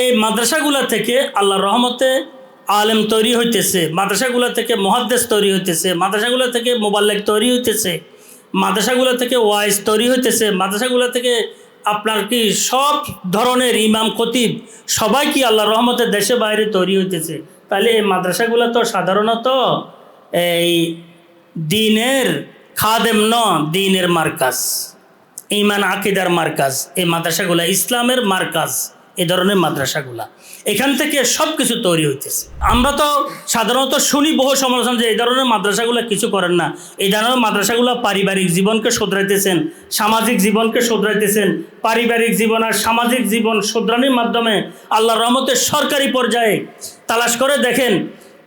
এই মাদ্রাসাগুলো থেকে আল্লাহর রহমতে আলেম তৈরি হইতেছে, মাদ্রাসাগুলো থেকে মহাদ্দেশ তৈরি হইতেছে, মাদ্রাসাগুলো থেকে মোবাল্লেক তৈরি হইতেছে, মাদ্রাসাগুলো থেকে ওয়াইজ তৈরি হইতেছে, মাদ্রাসাগুলো থেকে আপনার কি সব ধরনের ইমাম, খতিব সবাই কি আল্লাহর রহমতে দেশে বাইরে তৈরি হইতেছে? তাহলে এই মাদ্রাসাগুলো তো সাধারণত এই দিনের খাদেম ন, দিনের মার্কাজ ইমান আকিদার মার্কাজ, এই মাদ্রাসাগুলা ইসলামের মার্কাজ। এই ধরনের মাদ্রাসাগুলা। এখান থেকে সব কিছু তৈরি হইতেছে। আমরা তো সাধারণত শুনি বহু সমালোচনা যে এই ধরনের মাদ্রাসাগুলো কিছু করেন না। এই ধরনের মাদ্রাসাগুলো পারিবারিক জীবনকে শোধরাইতেছেন, সামাজিক জীবনকে শোধরাইতেছেন, পারিবারিক জীবন আর সামাজিক জীবন শোধরানির মাধ্যমে আল্লাহ রহমতের সরকারি পর্যায়ে তালাশ করে দেখেন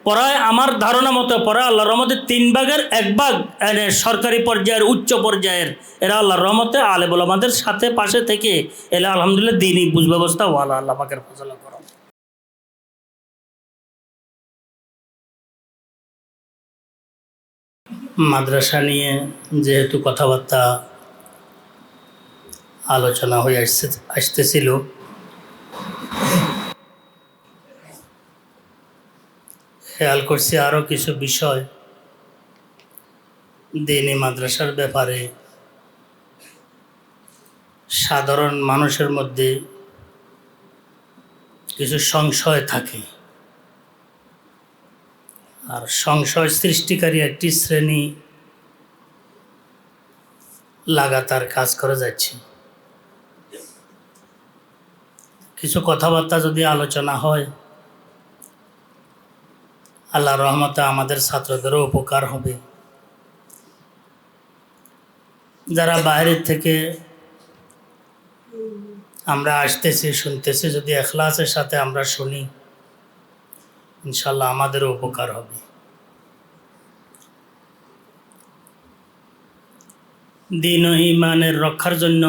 পড়ায় আমার ধারণা মতো পড়া আল্লাহ রহমতের তিন ভাগের এক ভাগ সরকারি পর্যায়ের, উচ্চ পর্যায়ের। এরা আল্লাহর রহমতে আলেবুল আমাদের সাথে, পাশে থেকে এরা আলহামদুলিল্লাহ দিনই বুঝ ব্যবস্থা, ওয়ালা আল্লাহ পাকের ফসলা করা। মাদ্রাসা নিয়ে যেহেতু কথাবার্তা আলোচনা হয়ে আসছে আসতেছিল খেয়াল করছি আরও কিছু বিষয়। দিনী মাদ্রাসার ব্যাপারে সাধারণ মানুষের মধ্যে কিছু সংশয় থাকে। আর সংশয় সৃষ্টিকারী একটি শ্রেণি লাগাতার কাজ করে যাচ্ছে। কিছু কথাবার্তা যদি আলোচনা হয় আল্লাহ রহমতে আমাদের ছাত্রদেরও উপকার হবে। যারা বাইরের থেকে আমরা আসতেছি, শুনতেছি, যদি এখলাসের সাথে আমরা শুনি, ইনশাল্লাহ আমাদেরও উপকার হবে। দিন ও ইমানের রক্ষার জন্য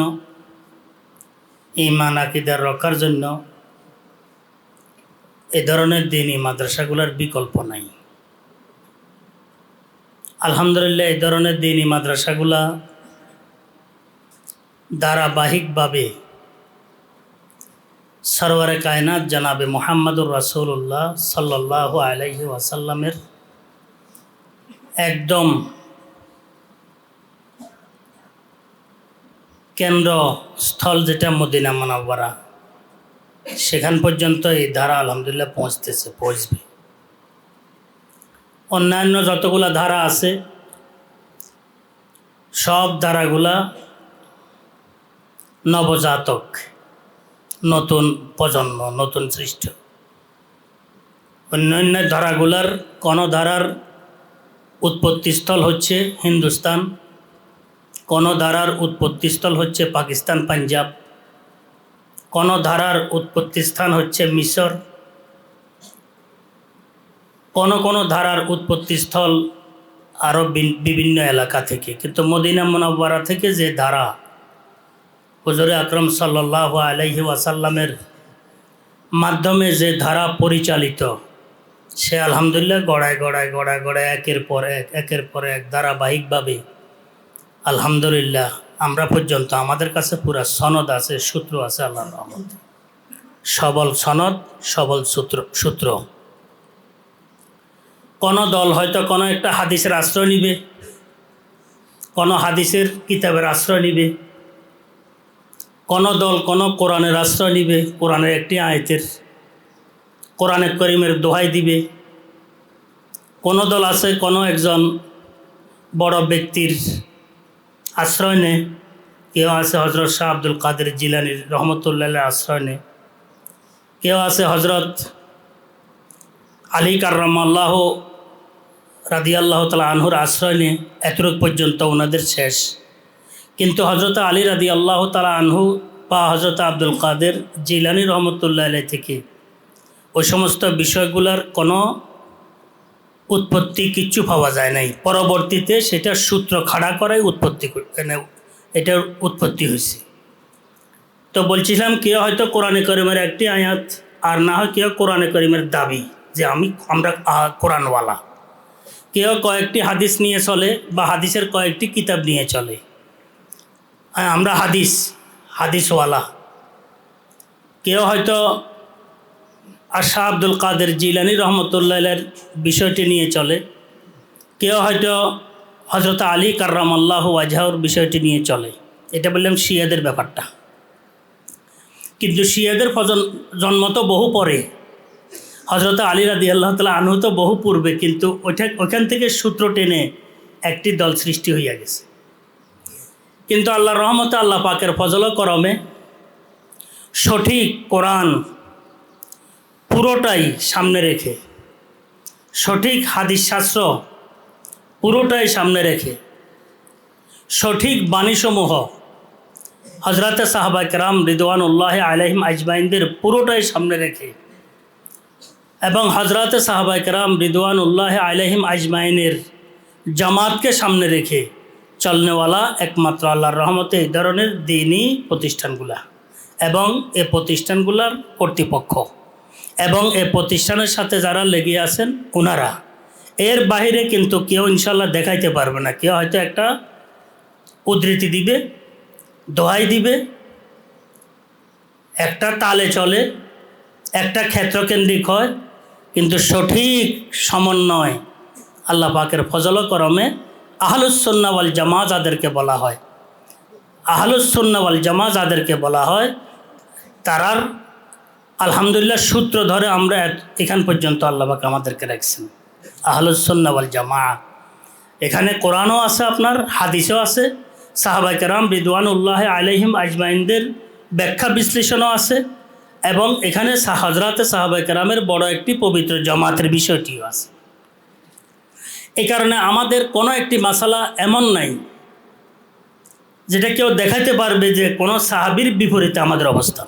ইমান আকিদার রক্ষার জন্য এ ধরনের দিনই মাদ্রাসাগুলোর বিকল্প নাই। আলহামদুলিল্লাহ এই ধরনের দিনই মাদ্রাসাগুলা ধারাবাহিকভাবে সরওয়ারে কায়নাত জানাবে মোহাম্মদুর রাসুল্লাহ সাল্লাহ আলাইহি ওয়াসাল্লামের একদম কেন্দ্রস্থল যেটা মদিনা মনাব্বারা সেখান পর্যন্ত এই ধারা আলহামদুলিল্লাহ পৌঁছতেছে, পৌঁছবে। অন্যান্য যতগুলা ধারা আছে, সব ধারাগুলা নবজাতক, নতুন প্রজন্ম, নতুন সৃষ্ট। অন্যান্য ধারাগুলার, কোন ধারার উৎপত্তিস্থল হচ্ছে হিন্দুস্তান, কোন ধারার উৎপত্তিস্থল হচ্ছে পাকিস্তান, পাঞ্জাব। কোনো ধারার উৎপত্তি স্থান হচ্ছে মিশর। কোনো কোনো ধারার উৎপত্তিস্থল আরও বিভিন্ন এলাকা থেকে। কিন্তু মদিনা মোনাব্বারা থেকে যে ধারা, হুজুরে আকরম সাল্লাহ আলহি ওয়াসাল্লামের মাধ্যমে যে ধারা পরিচালিত, সে আলহামদুলিল্লাহ গড়ায় গড়ায় গড়ায় গড়ায় একের পর এক, একের পর এক ধারাবাহিকভাবে আলহামদুলিল্লাহ আমরা পর্যন্ত আমাদের কাছে পুরা সনদ আছে, সূত্র আছে আল্লাহ রহমত। সবল সনদ, সবল সূত্র সূত্র। কোনো দল হয়তো কোনো একটা হাদিসের আশ্রয় নিবে, কোনো হাদিসের কিতাবের আশ্রয় নিবে, কোনো দল কোনো কোরআনের আশ্রয় নিবে, কোরআনের একটি আয়তের কোরআনের করিমের দোহাই দিবে। কোনো দল আছে কোনো একজন বড় ব্যক্তির আশ্রয় নেয়। কেউ আছে হজরত শাহ আব্দুল কাদের জিলানির রহমতুল্লাহ আশ্রয় নেয়। কেউ আছে হজরত আলী কার্রাম আল্লাহ রাদি আল্লাহ তালা আনহুর আশ্রয় নিয়ে এতটুক পর্যন্ত ওনাদের শেষ। কিন্তু হজরত আলী রাদি আল্লাহ তালা আনহু বা হজরত আব্দুল কাদের জিলানি রহমতুল্লাহ আলাই থেকে ওই সমস্ত বিষয়গুলোর কোনো উৎপত্তি কিচ্ছু পাওয়া যায় নাই। পরবর্তীতে সেটা সূত্র খাড়া করাই উৎপত্তি মানে এটার উৎপত্তি হয়েছে তো বলছিলাম কেউ হয়তো কোরআনে করিমের একটি আয়াত, আর না হয় কেউ কোরআনে করিমের দাবি, যে আমি, আমরা কোরআনওয়ালা। কেউ কয়েকটি হাদিস নিয়ে চলে, বা হাদিসের কয়েকটি কিতাব নিয়ে চলে। আমরা হাদিস, হাদিসওয়ালা। কেউ হয়তো আর শাহ আব্দুল কাদের জিলানি রহমতুল্লাহের বিষয়টি নিয়ে চলে। কেউ হয়তো হজরত আলী কার্রামাল্লাহ আজহাউর বিষয়টি নিয়ে চলে। এটা বললাম শিয়াদের ব্যাপারটা। কিন্তু শিয়াদের জন্ম তো বহু পরে। হজরত আলী রাদি আল্লাহ তালা আনহু তো বহু পূর্বে, কিন্তু ওইটা, ওইখান থেকে সূত্র টেনে একটি দল সৃষ্টি হইয়া গেছে। কিন্তু আল্লাহ রহমত আল্লাহ পাকের ফজল করমে সঠিক কোরআন পুরোটাই সামনে রেখে। সঠিক হাদিস শাস্ত্র পুরোটাই সামনে রেখে। সঠিক বাণীসমূহ হজরতে সাহাবা কেরাম রিদওয়ানুল্লাহ আলহিম আজমাইনদের পুরোটাই সামনে রেখে এবং হজরতে সাহাবা কেরাম রিদওয়ানুল্লাহ আলহিম আজমাইনের জামাতকে সামনে রেখে চলনেওয়ালা একমাত্র আল্লাহর রহমতে এই ধরনের দিনই প্রতিষ্ঠানগুলা এবং এ প্রতিষ্ঠানগুলার কর্তৃপক্ষ। এবং এ প্রতিষ্ঠানের সাথে যারা লেগে আছেন ওনারা এর বাইরে কিন্তু কেউ ইনশাল্লাহ দেখাইতে পারবে না। কেউ হয়তো একটা উদ্ধৃতি দিবে, দোহাই দিবে, একটা তালে চলে, একটা ক্ষেত্রকেন্দ্রিক হয়, কিন্তু সঠিক সমন্বয় আল্লাহ পাকের ফজল করমে আহলুসন্নাওয়াল জামা যাদেরকে বলা হয় আহলুসন্নাওয়াল জামা যাদেরকে বলা হয়, তারার আলহামদুলিল্লাহ, সূত্র ধরে আমরা এখান পর্যন্ত আল্লাহবাক আমাদেরকে রাখছেন। আহলুসন্নাওয়াল জামা এখানে কোরআনও আছে আপনার, হাদিসও আছে। সাহাবাই কেরাম রিদওয়ানুল্লাহ আলহিম আজমাইনদের ব্যাখ্যা বিশ্লেষণও আছে এবং এখানে হজরাতে সাহাবাই কেরামের বড় একটি পবিত্র জামাতের বিষয়টিও আছে। এই কারণে আমাদের কোনো একটি মশালা এমন নাই যেটা কেউ দেখাতে পারবে যে কোনো সাহাবির বিপরীতে আমাদের অবস্থান।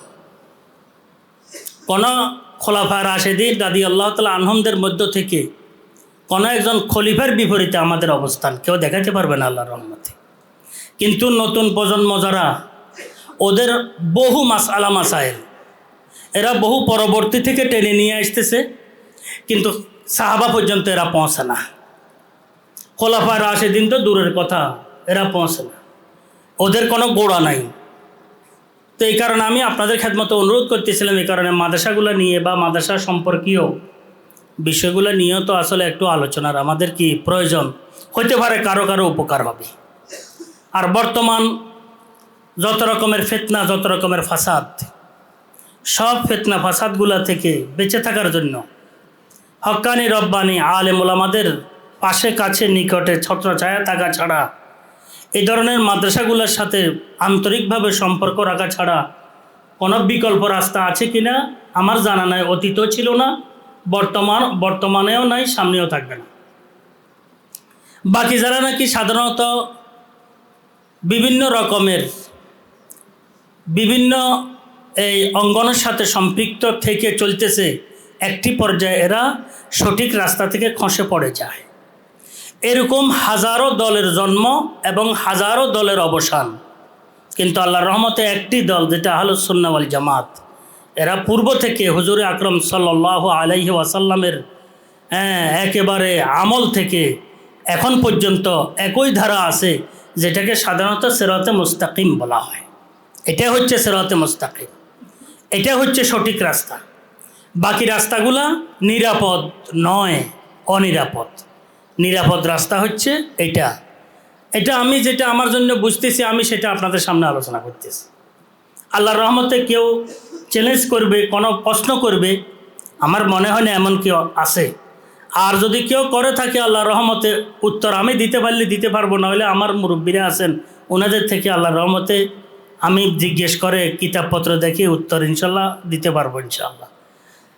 কোনো খোলাফা রাশেদি দাদি আল্লাহ তালা আনহমদের মধ্য থেকে কোনো একজন খলিফার বিপরীতে আমাদের অবস্থান। কেউ দেখাতে পারবে না আল্লাহর রহমতে। কিন্তু নতুন প্রজন্ম যারা, ওদের বহু মাস আলা মাসাইল। এরা বহু পরবর্তী থেকে টেনে নিয়ে আসতেছে, কিন্তু সাহাবা পর্যন্ত এরা পৌঁছে না। খোলাফা রাশেদিন তো দূরের কথা, এরা পৌঁছে না। ওদের কোনো গোড়া নাই। তো এই কারণে আমি আপনাদের খেদমতো অনুরোধ করতেছিলাম, এই কারণে মাদ্রাসাগুলো নিয়ে বা মাদ্রাসা সম্পর্কীয় বিষয়গুলো নিয়েও তো আসলে একটু আলোচনার আমাদের কি প্রয়োজন? হতে পারে কারও কারও উপকার হবে। আর বর্তমান যত রকমের ফেতনা, যত রকমের ফাসাদ, সব ফেতনা ফাসাদগুলা থেকে বেঁচে থাকার জন্য হক্কানি রব্বানি আলেমুল আমাদের পাশে কাছে নিকটে ছত্র ছায়া থাকা ছাড়া এই ধরনের মাদ্রাসাগুলোর সাথে আন্তরিকভাবে সম্পর্ক রাখা ছাড়া কোনো বিকল্প রাস্তা আছে কি না? আমার জানা নাই, অতীতও ছিল না, বর্তমান, বর্তমানেও নাই, সামনেও থাকবে না। বাকি যারা নাকি সাধারণত বিভিন্ন রকমের, বিভিন্ন এই অঙ্গনের সাথে সম্পৃক্ত থেকে চলতেছে একটি পর্যায়ে, এরা সঠিক রাস্তা থেকে খসে পড়ে যায়। এরকম হাজারো দলের জন্ম এবং হাজারো দলের অবসান। কিন্তু আল্লাহর রহমতে একটি দল, যেটা আহলুসন্নাওয়াল জামাত, এরা পূর্ব থেকে হুজুর আকরম সাল্লাহ আলাইহি ওয়াসাল্লামের হ্যাঁ একেবারে আমল থেকে এখন পর্যন্ত একই ধারা আছে, যেটাকে সাধারণত সেরতে মুস্তাকিম বলা হয়। এটা হচ্ছে সেরতে মুস্তাকিম। এটা হচ্ছে সঠিক রাস্তা। বাকি রাস্তাগুলা নিরাপদ নয়, অনিরাপদ। নিরাপদ রাস্তা হচ্ছে এটা। এটা আমি যেটা আমার জন্য বুঝতেছি, আমি সেটা আপনাদের সামনে আলোচনা করতেছি। আল্লাহর রহমতে কেউ চ্যালেঞ্জ করবে, কোনো প্রশ্ন করবে, আমার মনে হয় না এমন কেউ আছে। আর যদি কেউ করে থাকে আল্লাহর রহমতে, উত্তর আমি দিতে পারলে দিতে পারব না হলে আমার মুরব্বীরা আছেন ওনাদের থেকে আল্লাহর রহমতে আমি জিজ্ঞেস করে কিতাবপত্র দেখে উত্তর ইনশাল্লাহ দিতে পারব ইনশাল্লাহ।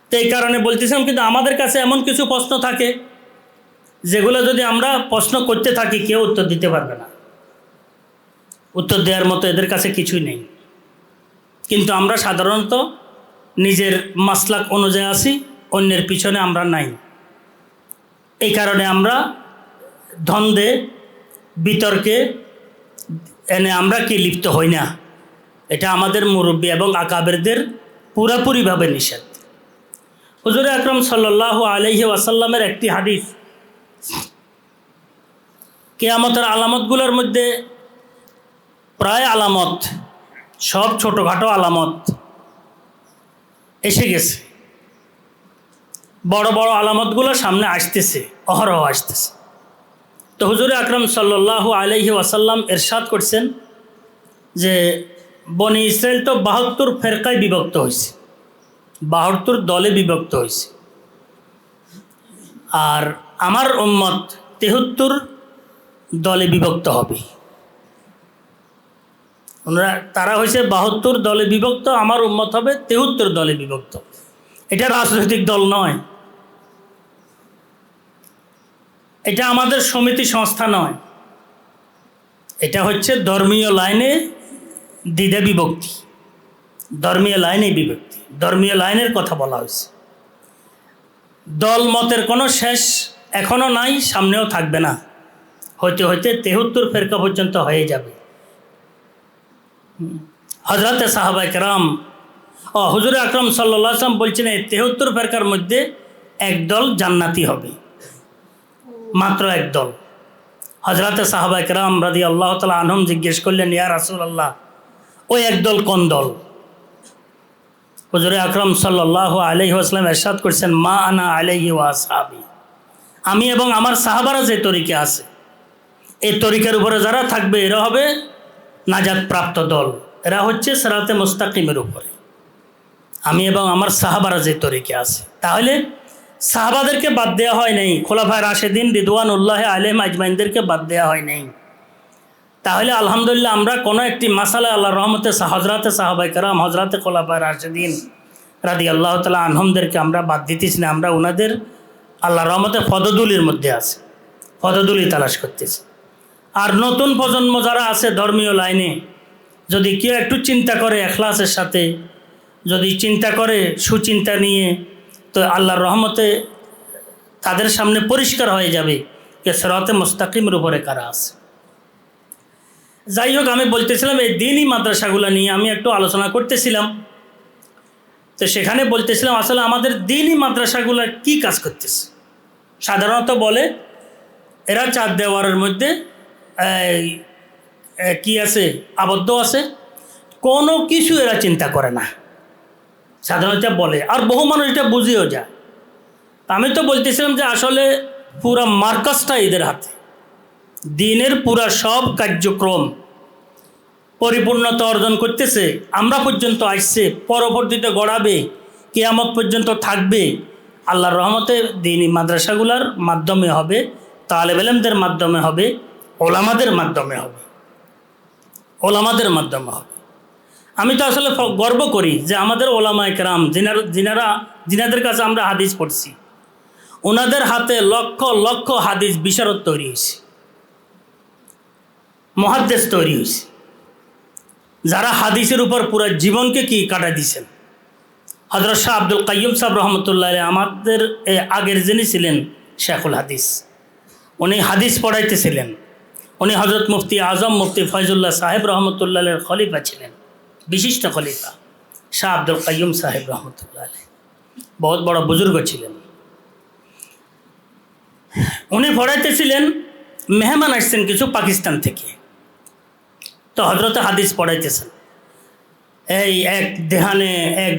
তো এই কারণে বলতেছিলাম, কিন্তু আমাদের কাছে এমন কিছু প্রশ্ন থাকে যেগুলো যদি আমরা প্রশ্ন করতে থাকি, কেউ উত্তর দিতে পারবে না। উত্তর দেওয়ার মতো এদের কাছে কিছুই নেই। কিন্তু আমরা সাধারণত নিজের মাসলাক অনুযায়ী আসি, অন্যের পিছনে আমরা নাই। এই কারণে আমরা ধন্দে বিতর্কে এনে আমরা কি লিপ্ত হই না, এটা আমাদের মুরব্বী এবং আকাবেরদের পুরাপুরিভাবে নিষেধ। হুজুর আকরম সাল্লাহ আলহি ওয়াসাল্লামের একটি হাদিস কেয়ামতের আলামতগুলোর মধ্যে প্রায় আলামত, সব ছোটোখাটো আলামত এসে গেছে। বড় বড় আলামতগুলো সামনে আসতেছে, অহরহ আসতেছে। তো হুজুর আকরম সাল্লাল্লাহু আলাইহি ওয়াসাল্লাম এরশাদ করছেন যে বনি ইসরায়েল তো বাহাত্তর ফেরকায় বিভক্ত হয়েছে, বাহাত্তর দলে বিভক্ত হয়েছে। আর আমার উম্মত তেহত্তর দলে বিভক্ত হবে। ওনারা, তারা হয়েছে বাহাত্তর দলে বিভক্ত, আমার উম্মত হবে তেহত্তর দলে বিভক্ত। এটা রাজনৈতিক দল নয়। এটা আমাদের সমিতি সংস্থা নয়। এটা হচ্ছে ধর্মীয় লাইনে দ্বিধা বিভক্তি। ধর্মীয় লাইনে বিভক্তি। ধর্মীয় লাইনের কথা বলা হয়েছে। দল মতের কোনো শেষ এখনও নাই, সামনেও থাকবে না। হইতে হইতে তেহত্তর ফেরকা পর্যন্ত হয়ে যাবে। হজরতে সাহাবাই কেরাম ও হুজুর আকরম সাল্লাহ আসলাম বলছেন, এই তেহত্তর ফেরকার মধ্যে একদল জান্নাতি হবে। মাত্র একদল হজরতে সাহাবাই কেরাম রাদি আল্লাহ তালা আনহম জিজ্ঞেস করলেন, ইয়া রাসুল আল্লাহ ওই একদল কোন দল? হুজুরে আকরম সাল্লাহ আলহি আসলাম এরশাদ করছেন, মা আনা আলহি ওয়া সাহাবি আমি এবং আমার সাহাবারা যে তরিকে আছে এই তরিকার উপরে যারা থাকবে, এরা হবে নাজাদ প্রাপ্ত দল। এরা হচ্ছে সেরাতে মুস্তাকিমের উপরে। আমি এবং আমার সাহাবারা যে তরিকে আছে। তাহলে সাহাবাদেরকে বাদ দেওয়া হয় নাই। খোলাফায় রাশেদিন রিদওয়ান উল্লাহ আলম আজমাইনদেরকে বাদ দেওয়া হয় নাই। তাহলে আলহামদুলিল্লাহ আমরা কোনো একটি মাসালা আল্লাহ রহমতে হজরাতে সাহাবাই কারাম হজরাতে খোলাফায় রাশেদিন রাদি আল্লাহ তালা আনহমদেরকে আমরা বাদ দিতেছি না। আমরা ওনাদের আল্লাহ রহমতে ফদদুলির মধ্যে আছে। ফদদুলি তালাশ করতেছি। আর নতুন প্রজন্ম যারা আছে ধর্মীয় লাইনে, যদি কেউ একটু চিন্তা করে এখলাসের সাথে, যদি চিন্তা করে সুচিন্তা নিয়ে, তো আল্লাহর রহমতে তাদের সামনে পরিষ্কার হয়ে যাবে যে সেরতে মোস্তাকিমের উপরে কারা আছে। যাই হোক আমি বলতেছিলাম এই দিনই মাদ্রাসাগুলো নিয়ে আমি একটু আলোচনা করতেছিলাম। তো সেখানে বলতেছিলাম, আসলে আমাদের দিনই মাদ্রাসাগুলো কি কাজ করতেছে? সাধারণত বলে, এরা চার দেওয়ারের মধ্যে কি আছে? আবদ্ধ আছে? কোনো কিছু এরা চিন্তা করে না। সাধারণত বলে। আর বহু মানুষ এটা বুঝেও যায়। আমি তো বলতেছিলাম যে আসলে পুরা মার্কাসটা এদের হাতে। দিনের পুরা সব কার্যক্রম পরিপূর্ণতা অর্জন করতেছে। আমরা পর্যন্ত আসছে, পরবর্তীতে গড়াবে, কেয়ামত পর্যন্ত থাকবে। আল্লাহর রহমতে দিনী মাদ্রাসাগুলোর মাধ্যমে হবে তালেব এলেমদের মাধ্যমে হবে। ওলামাদের মাধ্যমে হবে। ওলামাদের মাধ্যমে হবে। আমি তো আসলে গর্ব করি যে আমাদের ওলামা একরাম যিনার যিনারা যিনাদের কাছে আমরা হাদিস পড়ছি, ওনাদের হাতে লক্ষ লক্ষ হাদিস বিশারদ তৈরি হয়েছে, মহাদ্দেশ তৈরি হয়েছে। যারা হাদিসের উপর পুরো জীবনকে কি কাটা দিয়েছেন? হজরত শাহ আব্দুল কাইয়ুম সাহেব রহমতুল্লাহ আমাদের আগের যিনি ছিলেন শেখুল হাদিস, উনি হাদিস পড়াইতেছিলেন। উনি হজরত মুফতি আজম মুফতি ফয়জুল্লাহ সাহেব রহমতুল্লাহের খলিফা ছিলেন, বিশিষ্ট খলিফা, শাহ আব্দুল কাইয়ুম সাহেব রহমতুল্লাহ। বহুত বড় বুজুর্গ ছিলেন। উনি পড়াইতেছিলেন, মেহমান আসছেন কিছু পাকিস্তান থেকে। তো হজরতে হাদিস পড়াইতেছেন। এই এক দেহানে, এক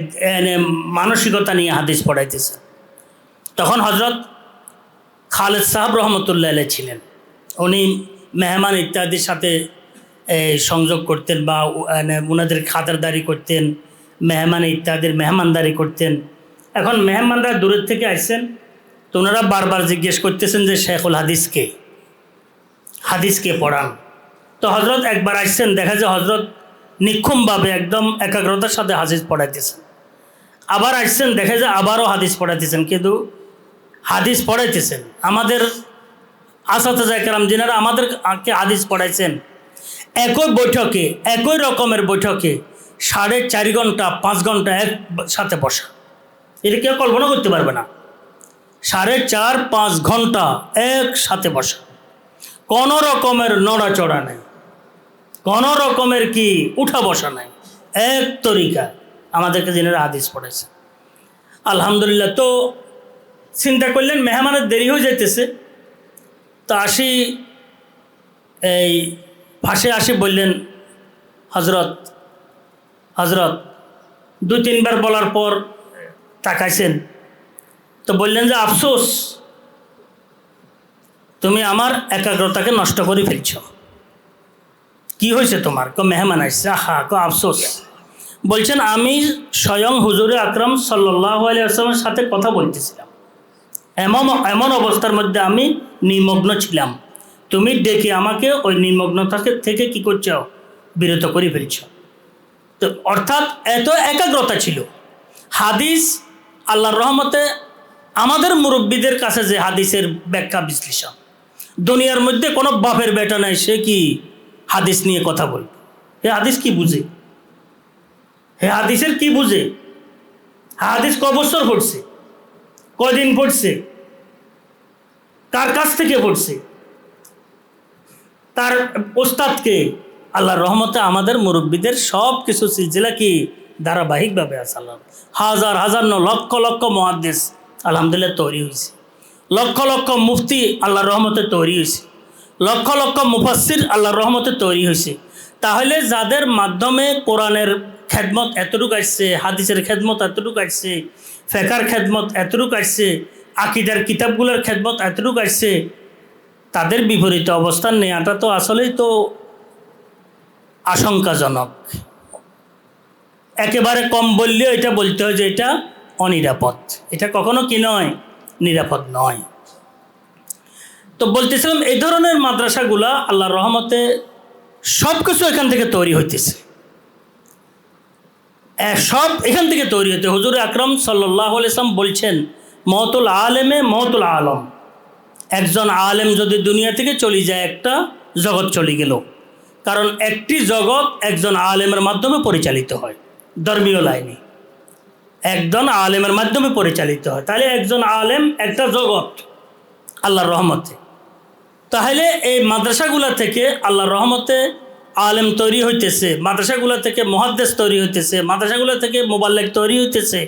মানসিকতা নিয়ে হাদিস পড়াইতেছেন। তখন হজরত খালেদ সাহাব রহমতুল্লাহ ছিলেন। উনি মেহমান ইত্যাদির সাথে সংযোগ করতেন বা ওনাদের খাতারদারি করতেন, মেহমান ইত্যাদির মেহমানদারি করতেন। এখন মেহমানরা দূরের থেকে আসছেন, তো ওনারা বারবার জিজ্ঞেস করতেছেন যে শেখুল হাদিসকে হাদিসকে পড়ান? তো হজরত একবার আসছেন, দেখা যায় হজরত নিক্ষুমভাবে একদম একাগ্রতার সাথে হাদিস পড়াইতেছেন। আবার আসছেন, দেখা যায় আবারও হাদিস পড়াইতেছেন, কিন্তু হাদিস পড়াইতেছেন। আমাদের আসাতে জায়কারাম যিনারা আমাদেরকে হাদিস পড়াইছেন, একই বৈঠকে, একই রকমের বৈঠকে সাড়ে চারি ঘণ্টা, পাঁচ ঘণ্টা এক সাথে বসা। এটা কেউ কল্পনা করতে পারবে না। সাড়ে চার, পাঁচ ঘণ্টা একসাথে বসা। কোনো রকমের নড়াচড়া নেই। কোনো রকমের কি উঠা বসা নাই। এক তরিকা আমাদেরকে যিনারা হাদিস পড়েছে আলহামদুলিল্লাহ, তো চিন্তা করলেন, মেহমানের দেরি হয়ে যাইতেছে। তো আসি এই ফাঁসে আসি বললেন হজরত হজরত দু তিনবার বলার পর তাকাইছেন। তো বললেন যে, আফসোস, তুমি আমার একাগ্রতাকে নষ্ট করে ফেলছ। কি হয়েছে তোমার? ক মেহমান আসছে আহা, ক আফসোস। বলছেন, আমি স্বয়ং হুজুরে আকরম সাল্লাহ আলিয়াস্লামের সাথে কথা বলতেছিলাম। এমন এমন অবস্থার মধ্যে আমি নিমগ্ন ছিলাম। তুমি ডেকে আমাকে ওই নিমগ্নতাকে থেকে কি করছ? বিরত করে ফেলছ। তো অর্থাৎ এত একাগ্রতা ছিল। হাদিস আল্লাহর রহমতে আমাদের মুরব্বীদের কাছে যে হাদিসের ব্যাখ্যা বিশ্লেষণ, দুনিয়ার মধ্যে কোনো বাপের বেটা নাই, সে কি হাদিস নিয়ে কথা বলবে? হে হাদিস কি বুঝে? হে হাদিসের কি বুঝে? হাদিস ক বছর পড়ছে কদিন পড়ছে? কার কাছ থেকে পড়ছে? তার ওস্তাদকে আল্লাহর রহমতে আমাদের মুরব্বীদের সব কিছু সিলসিলা কি ধারাবাহিকভাবে আছে হাজার হাজার ন লক্ষ লক্ষ মহাদেশ আলহামদুলিল্লাহ তৈরি হয়েছে। লক্ষ লক্ষ মুফতি আল্লাহর রহমতে তৈরি হয়েছে। লক্ষ লক্ষ মুফাসির আল্লাহর রহমতে তৈরি হয়েছে। তাহলে যাদের মাধ্যমে কোরআনের খেদমত এতটুকু আসছে, হাদিসের খেদমত এতটুকু আসছে ফেকার খেদমত এতটুকু আসছে, আকিদার কিতাবগুলোর খেদমত এতটুকু আসছে, তাদের বিপরীত অবস্থান নেই। নেওয়াটা তো আসলেই তো আশঙ্কাজনক। একেবারে কম বললেও এটা বলতে হয় যে এটা অনিরাপদ। এটা কখনো কি নয়? নিরাপদ নয়। তো বলতেছিলাম, এই ধরনের মাদ্রাসাগুলা আল্লাহর রহমতে সব কিছু এখান থেকে তৈরি হইতেছে। সব এখান থেকে তৈরি হতে হুজুর আকরম সাল্লাহ ইসলাম বলছেন, মহতুল আলেমে মহতুল আলম। একজন আলেম যদি দুনিয়া থেকে চলে যায়, একটা জগৎ চলে গেল। কারণ একটি জগৎ একজন আলেমের মাধ্যমে পরিচালিত হয়, ধর্মীয় লাইনে। একজন আলেমের মাধ্যমে পরিচালিত হয়। তাহলে একজন আলেম একটা জগৎ, আল্লাহর রহমতে। তাহলে এই মাদ্রাসাগুলা থেকে আল্লাহর রহমতে আলেম তৈরি হইতেছে, মাদ্রাসাগুলো থেকে মহাদ্দেশ তৈরি হইতেছে, মাদ্রাসাগুলো থেকে মোবাল্লেক তৈরি হইতেছে,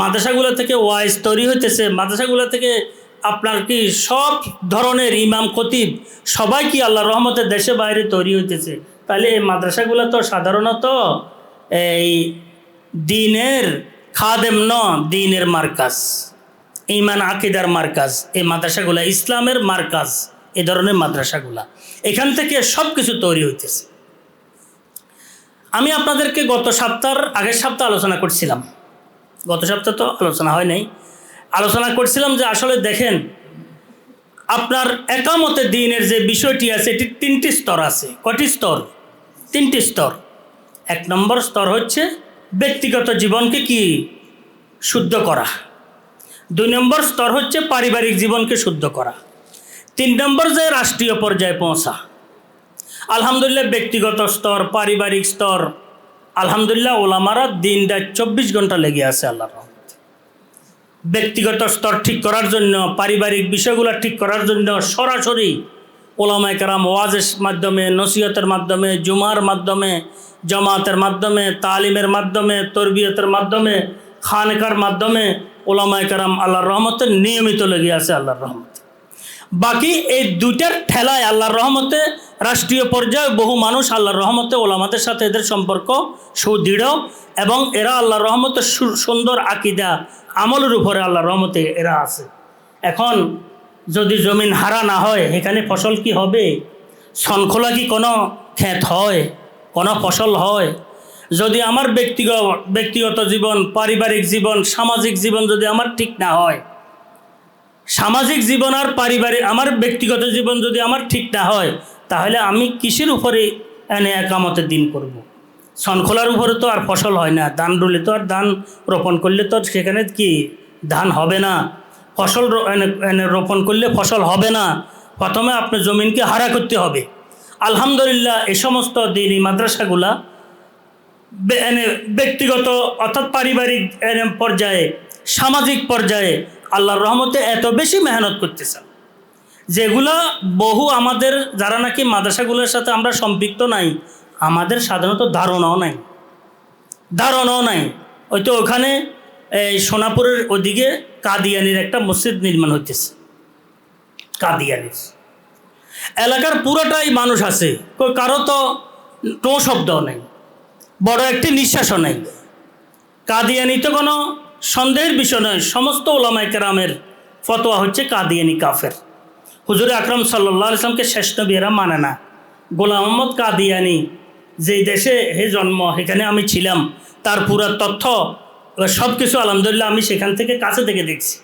মাদ্রাসাগুলো থেকে ওয়াইজ তৈরি হইতেছে, মাদ্রাসাগুলো থেকে আপনার কি সব ধরনের ইমাম, খতিব সবাই কি আল্লাহর রহমতের দেশে বাইরে তৈরি হইতেছে? তাহলে এই মাদ্রাসাগুলো তো সাধারণত এই দিনের খাদেম ন দিনের মার্কাজ ইমান আকিদার মার্কাজ, এই মাদ্রাসাগুলা ইসলামের মার্কাজ এ ধরনের মাদ্রাসাগুলা। এখান থেকে সব কিছু তৈরি হইতেছে। আমি আপনাদেরকে গত সপ্তাহের আগের সপ্তাহ আলোচনা করছিলাম। গত সপ্তাহ তো আলোচনা হয় নাই। আলোচনা করছিলাম যে আসলে দেখেন, আপনার একামতে দিনের যে বিষয়টি আছে এটি তিনটি স্তর আছে। কটি স্তর? তিনটি স্তর। এক নম্বর স্তর হচ্ছে ব্যক্তিগত জীবনকে কি? শুদ্ধ করা। দুই নম্বর স্তর হচ্ছে পারিবারিক জীবনকে শুদ্ধ করা। তিন নম্বর যে রাষ্ট্রীয় পর্যায়ে পৌঁছা। আলহামদুলিল্লাহ, ব্যক্তিগত স্তর, পারিবারিক স্তর। আলহামদুলিল্লাহ, ওলামারা দিন রাত চব্বিশ ঘণ্টা লেগে আছে রহমতে। ব্যক্তিগত স্তর ঠিক করার জন্য, পারিবারিক বিষয়গুলো ঠিক করার জন্য সরাসরি ওলামায় কারাম ওয়াজের মাধ্যমে, নসিহতের মাধ্যমে, জুমার মাধ্যমে, জমাতের মাধ্যমে, তালিমের মাধ্যমে, তরবিয়তের মাধ্যমে, খানকার মাধ্যমে ওলামায় কারাম আল্লাহর রহমতে নিয়মিত লেগে আছে আল্লাহর রহমতে। বাকি এই দুইটার ঠেলায় আল্লাহর রহমতে রাষ্ট্রীয় পর্যায়ে বহু মানুষ আল্লাহর রহমতে ওলামাদের সাথে এদের সম্পর্ক সুদৃঢ় এবং এরা আল্লাহর রহমতে সুন্দর আকিদা আমলের উপরে আল্লাহর রহমতে এরা আছে। এখন যদি জমিন হারা না হয়, এখানে ফসল কি হবে? শনখোলা কি কোনো ক্ষেত হয়? কোনো ফসল হয়? যদি আমার ব্যক্তিগত ব্যক্তিগত জীবন, পারিবারিক জীবন, সামাজিক জীবন যদি আমার ঠিক না হয় সামাজিক জীবন আর পারিবারিক, আমার ব্যক্তিগত জীবন যদি আমার ঠিক না হয়, তাহলে আমি কিসের উপরে এনে একামতের দিন করব। শনখোলার উপরে তো আর ফসল হয় না। ধান রুলে তো আর ধান রোপণ করলে তো সেখানে কি ধান হবে না? ফসল এনে- রোপণ করলে ফসল হবে না। প্রথমে আপনার জমিনকে হারা করতে হবে। আলহামদুলিল্লাহ, এ সমস্ত দিন এই মাদ্রাসাগুলা এনে ব্যক্তিগত অর্থাৎ পারিবারিক পর্যায়ে, সামাজিক পর্যায়ে আল্লাহর রহমতে এত বেশি মেহনত করতেছেন। যেগুলা বহু আমাদের যারা নাকি মাদ্রাসাগুলোর সাথে আমরা সম্পৃক্ত নাই, আমাদের সাধারণত ধারণাও নাই। ধারণাও নাই। ওই তো ওখানে এই সোনাপুরের ওদিকে কাদিয়ানির একটা মসজিদ নির্মাণ হইতেছে। কাদিয়ানির। এলাকার পুরোটাই মানুষ আছে। কারও তো টো শব্দও নেই। বড় একটি নিঃশ্বাসও নেই। কাদিয়ানিতে কোনো সন্দেহের বিষয় নয়, সমস্ত ওলামায় কেরামের ফতোয়া হচ্ছে কাদিয়ানি কাফের। হুজুর আকরম সাল্লাহ ইসলামকে শেষ নবী এরা মানে না। গোলাম মোহাম্মদ কাদিয়ানি যেই দেশে হে জন্ম, সেখানে আমি ছিলাম, তার পুরো তথ্য সব কিছু আলহামদুলিল্লাহ আমি সেখান থেকে কাছে থেকে দেখছি।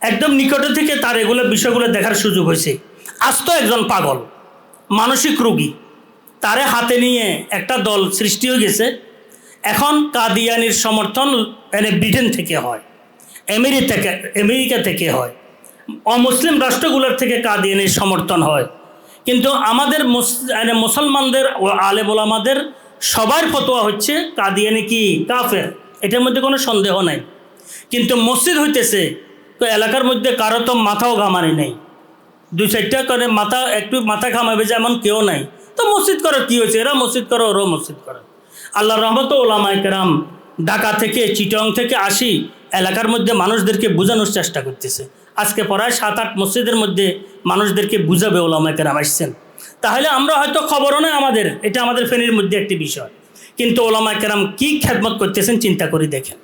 একদম নিকটে থেকে তার এগুলো বিষয়গুলো দেখার সুযোগ হয়েছে। আস্ত একজন পাগল, মানসিক রোগী, তারে হাতে নিয়ে একটা দল সৃষ্টি হয়ে গেছে। এখন কাদিয়ানির সমর্থন এনে ব্রিটেন থেকে হয় আমেরিকা থেকে আমেরিকা থেকে হয়। অমুসলিম রাষ্ট্রগুলোর থেকে কাদিয়ানির সমর্থন হয়। কিন্তু আমাদের মানে মুসলমানদের ও আলে সবার ফতোয়া হচ্ছে কাদিয়ানি কি কাফের, এটার মধ্যে কোনো সন্দেহ নাই। কিন্তু মসজিদ হইতেছে, তো এলাকার মধ্যে কারও তো মাথাও ঘামানি নেই। দু চারটা করে মাথা, একটু মাথা ঘামাবে যে এমন কেউ নাই। তো মসজিদ করো, কী হয়েছে? এরা মসজিদ করো, ওরাও মসজিদ করো। আল্লাহ রহমত ওলামাই কেরাম ঢাকা থেকে, চিটং থেকে আসি, এলাকার মধ্যে মানুষদেরকে বোঝানোর চেষ্টা করতেছে। আজকে প্রায় সাত আট মসজিদের মধ্যে মানুষদেরকে বুঝাবে ওলামাই কেরাম আসছেন। তাহলে আমরা হয়তো খবরও নয় আমাদের, এটা আমাদের ফেনীর মধ্যে একটি বিষয়। কিন্তু ওলামাই কেরাম কী খ্যাদমত করতেছেন চিন্তা করে দেখেন।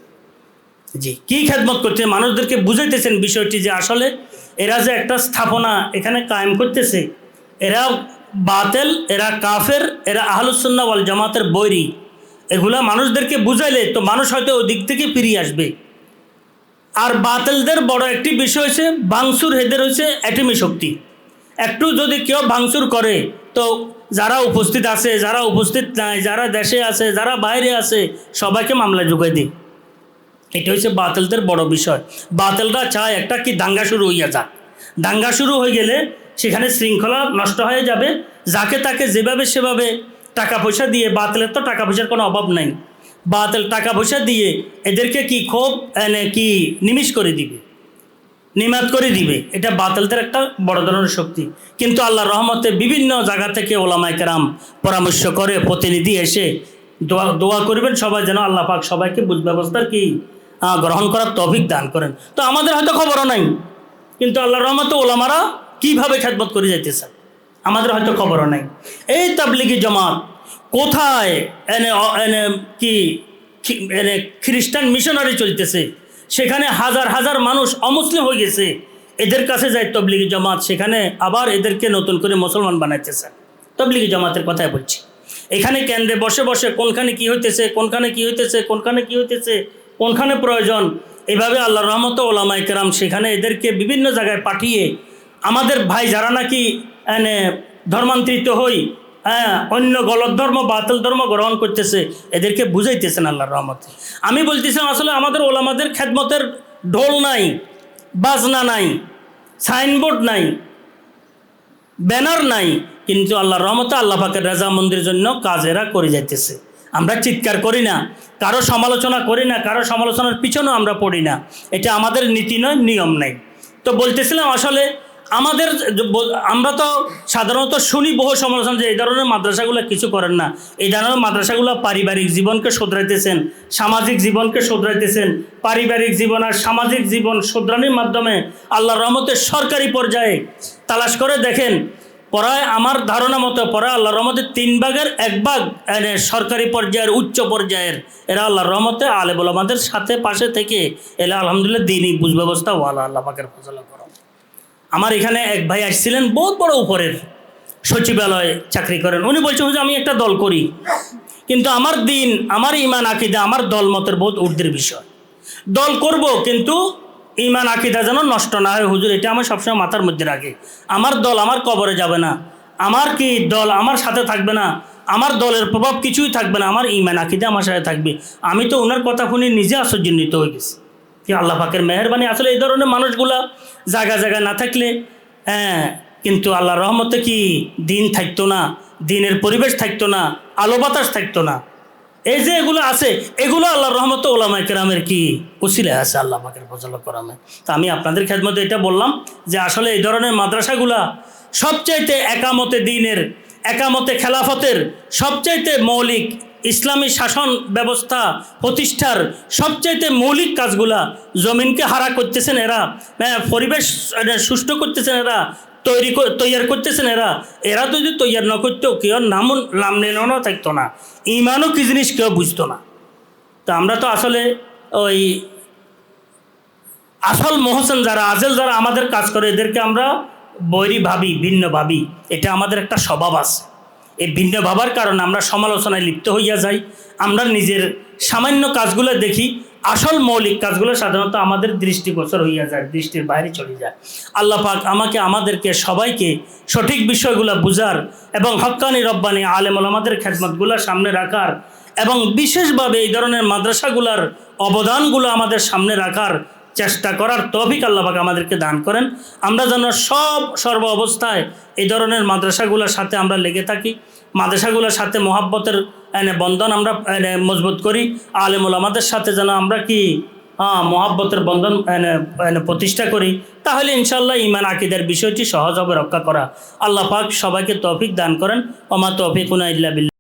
জি, কী খেদমত করতে, মানুষদেরকে বুঝাইতেছেন বিষয়টি যে আসলে এরা যে একটা স্থাপনা এখানে কায়েম করতেছে, এরা বাতেল, এরা কাফের, এরা আহলুসন্না জামাতের বৈরি। এগুলা মানুষদেরকে বুঝাইলে তো মানুষ হয়তো ওই দিক থেকে ফিরিয়ে আসবে। আর বাতেলদের বড় একটি বিষয় হচ্ছে বাংসুর হেদের হচ্ছে অ্যাটমি শক্তি। একটু যদি কেউ ভাঙচুর করে, তো যারা উপস্থিত আছে, যারা উপস্থিত নাই, যারা দেশে আছে, যারা বাইরে আছে, সবাইকে মামলা যোগাই দিই এটা হচ্ছে বাতিলদের বড় বিষয়। বাতিলরা চায় একটা কি দাঙ্গা শুরু হইয়া যাক। দাঙ্গা শুরু হয়ে গেলে সেখানে শৃঙ্খলা নষ্ট হয়ে যাবে। যাকে তাকে যেভাবে সেভাবে টাকা পয়সা দিয়ে বাতিলের তো টাকা পয়সার কোনো অভাব নাই। বাতিল টাকা পয়সা দিয়ে এদেরকে কি ক্ষোভ কি নিমিষ করে দিবে? নিমাত করে দিবে। এটা বাতিলদের একটা বড় ধরনের শক্তি। কিন্তু আল্লাহর রহমতে বিভিন্ন জায়গা থেকে ওলামায় কেরাম পরামর্শ করে, প্রতিনিধি এসে দোয়া দোয়া করবেন সবাই যেন আল্লাহ পাক সবাইকে বুঝ ব্যবস্থার কি গ্রহণ করার তৌফিক দান করেন। তো আমাদের হয়তো খবরও নাই। কিন্তু আল্লাহর রহমতে ওলামারা কীভাবে খেদমত করে যাইতেছে? আমাদের হয়তো খবরও নাই। এই তাবলিগি জমাত কোথায় এনে এনে কি এনে খ্রিস্টান মিশনারি চলতেছে? সেখানে হাজার হাজার মানুষ অমুসলিম হয়ে গেছে। এদের কাছে যায় তবলিগি জমাত, সেখানে আবার এদেরকে নতুন করে মুসলমান বানাইতেছে। তবলিগি জমাতের কথাই বলছি। এখানে কেন্দ্রে বসে বসে কোনখানে কি হইতেছে, কোনখানে কি হইতেছে, কোনখানে কি হইতেছে, কোনখানে প্রয়োজন, এভাবে আল্লাহ রহমত ওলামাই কেরাম সেখানে এদেরকে বিভিন্ন জায়গায় পাঠিয়ে আমাদের ভাই যারা নাকি ধর্মান্তরিত হই হ্যাঁ অন্য গলত ধর্ম, বাতিল ধর্ম গ্রহণ করতেছে, এদেরকে বুঝাইতেছেন আল্লাহর রহমতে। আমি বলতেছিলাম, আসলে আমাদের ওলামাদের খেদমতের ঢোল নাই, বাজনা নাই, সাইনবোর্ড নাই, ব্যানার নাই, কিন্তু আল্লাহ রহমতে আল্লাহ পাকের রাজা মন্দিরের জন্য কাজ এরা করে যাইতেছে। আমরা চিৎকার করি না, কারও সমালোচনা করি না, কারও সমালোচনার পিছনেও আমরা পড়ি না, এটা আমাদের নীতি নয়, নিয়ম নাই। তো বলতেছিলাম, আসলে আমাদের আমরা তো সাধারণত শুনি বহু সমালোচনা যে এই ধরনের মাদ্রাসাগুলো কিছু করেন না। এই ধরনের মাদ্রাসাগুলো পারিবারিক জীবনকে শোধরাইতেছেন, সামাজিক জীবনকে শোধরাইতেছেন, পারিবারিক জীবন আর সামাজিক জীবন শোধরানির মাধ্যমে আল্লাহর রহমতের সরকারি পর্যায়ে তালাশ করে। দেখেন, পড়ায় আমার ধারণা মতো পড়ায় আল্লাহর রহমতের তিন ভাগের এক ভাগ সরকারি পর্যায়ের, উচ্চ পর্যায়ের। এরা আল্লাহর রহমতে আলে আমাদের সাথে, পাশে থেকে এরা আলহামদুলিল্লাহ দিনই বুঝ ব্যবস্থা, ওয়ালা আল্লাহ পাকের ফজলা করো। আমার এখানে এক ভাই আসছিলেন, বহুত বড় উপরের সচিবালয়ে চাকরি করেন। উনি বলছেন যে আমি একটা দল করি। কিন্তু আমার দিন, আমার ইমান, আকিদা, আমার দল মতের বহুত ঊর্ধ্বের বিষয়। দল করব, কিন্তু ইমান, আকিদা যেন নষ্ট না হয়। হুজুর, এটা আমার সবসময় মাথার মধ্যে রাখে। আমার দল আমার কবরে যাবে না। আমার কি দল আমার সাথে থাকবে না? আমার দলের প্রভাব কিছুই থাকবে না। আমার ইমান, আকিদা আমার সাথে থাকবে। আমি তো ওনার কথা শুনে নিজে আশ্চর্যান্বিত হয়ে গেছি। আল্লাহ পাকের মেহরবানি? আসলে এই ধরনের মানুষগুলা জায়গা জায়গা না থাকলে হ্যাঁ কিন্তু আল্লাহ রহমতে কি দিন থাকতো না, দিনের পরিবেশ থাকতো না, আলো বাতাস থাকতো না? এই যে এগুলো আছে, এগুলো আল্লাহ রহমত ওলামাই কেরামের কি উসিলে আছে আল্লাহ পাকের ফজল করামে? তা আমি আপনাদের খেদমতে এটা বললাম যে আসলে এই ধরনের মাদ্রাসাগুলা সবচাইতে একামতে দিনের, একামতে খেলাফতের সবচাইতে মৌলিক ইসলামী শাসন ব্যবস্থা প্রতিষ্ঠার সবচাইতে মৌলিক কাজগুলা জমিনকে হারা করতেছেন এরা হ্যাঁ, পরিবেশ সুষ্ঠু করতেছেন এরা তৈরি তৈয়ার করতেছেন এরা। এরা যদি তৈয়ার না করতো কেউ নাম নাম নিলেও থাকতো না। ইমানও কি জিনিস কেউ বুঝতো না। তো আমরা তো আসলে ওই আসল মহসেন যারা আজেল যারা আমাদের কাজ করে এদেরকে আমরা বৈরী ভাবি ভিন্ন ভাবি। এটা আমাদের একটা স্বভাব আছে। এই ভিন্ন ভাবার কারণে আমরা সমালোচনায় লিপ্ত হইয়া যাই। আমরা নিজের সামান্য কাজগুলো দেখি, আসল মৌলিক কাজগুলো সাধারণত আমাদের দৃষ্টিগোচর হইয়া যায়, দৃষ্টির বাইরে চলে যায়। আল্লাহ পাক আমাকে, আমাদেরকে, সবাইকে সঠিক বিষয়গুলো বুঝার এবং হক্কানি রব্বানি আলেমুল আমাদের খেদমতগুলো সামনে রাখার এবং বিশেষভাবে এই ধরনের মাদ্রাসাগুলার অবদানগুলো আমাদের সামনে রাখার চেষ্টা করার তফিক আল্লাপাক আমাদেরকে দান করেন। আমরা যেন সব সর্ব অবস্থায় এই ধরনের মাদ্রাসাগুলোর সাথে আমরা লেগে থাকি, মাদ্রাসাগুলোর সাথে মোহাব্বতের, এনে বন্ধন আমরা, এনে মজবুত করি, আলেমুল আমাদের সাথে যেন আমরা কি হ্যাঁ মোহাব্বতের বন্ধন এনে প্রতিষ্ঠা করি, তাহলে ইনশাল্লাহ ইমান আকিদের বিষয়টি সহজ হবে রক্ষা করা। আল্লাহ পাক সবাইকে তৌফিক দান করেন। ওমা তৌফিক উনা ইল্লা বিল্লাহ।